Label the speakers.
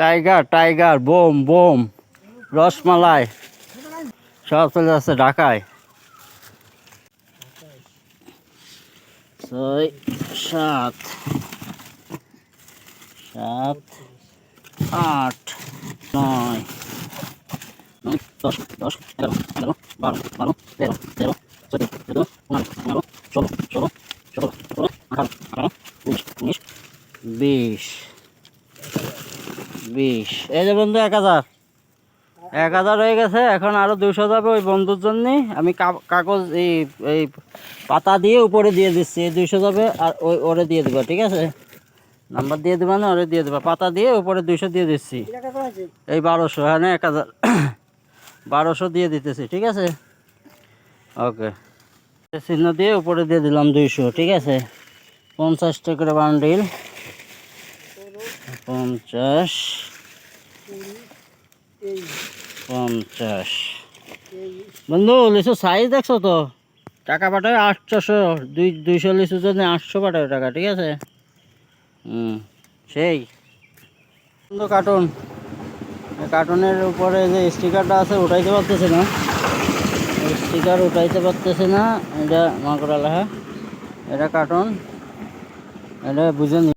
Speaker 1: Tiger tiger, bomb bomb, rasmalai, সব চলে যাচ্ছে ঢাকায়। ছয়, সাত সাত, আট, নয়, দশ দশ, এগারো এগারো বারো বারো, তেরো তেরো, চোদ্দ চোদ্দ, পনেরো পনেরো, ষোলো ষোলো ষোলো ষোলো, আঠারো আঠারো, উনিশ উনিশ, বিশ। বিশ। এই যে বন্ধু এক হাজার। এক হাজার হয়ে গেছে, এখন আরও দুশো যাবে ওই বন্ধুর জন্য। আমি কাগজ এই এই পাতা দিয়ে উপরে দিয়ে দিচ্ছি, এই দুইশো যাবে আর ওই, ওরে দিয়ে দেবো, ঠিক আছে? নাম্বার দিয়ে দেবা না, ওরে দিয়ে দেবা। পাতা দিয়ে উপরে দুশো দিয়ে দিচ্ছি। এই বারোশো হ্যাঁ এক হাজার। বারোশো দিয়ে দিতেছি, ঠিক আছে? ওকে। চিহ্ন দিয়ে উপরে দিয়ে দিলাম দুইশো, ঠিক আছে? পঞ্চাশ টাকা বান্ডিল। পঞ্চাশ। পঞ্চাশ। বন্ধু, লিচু সাইজ দেখছ তো? টাকা পাঠাবে আটশোশো, দুই, দুইশো লিচুর জন্য আটশো পাঠাবে টাকা, ঠিক আছে? হুম, সেই। বন্ধু কার্টুন কার্টুনের উপরে যে স্টিকারটা আছে, উঠাইতে পারতেছে না। স্টিকার উঠাইতে পারতেছে না। এটা মাকড়া লেখা। এটা কার্টুন এটা বুঝে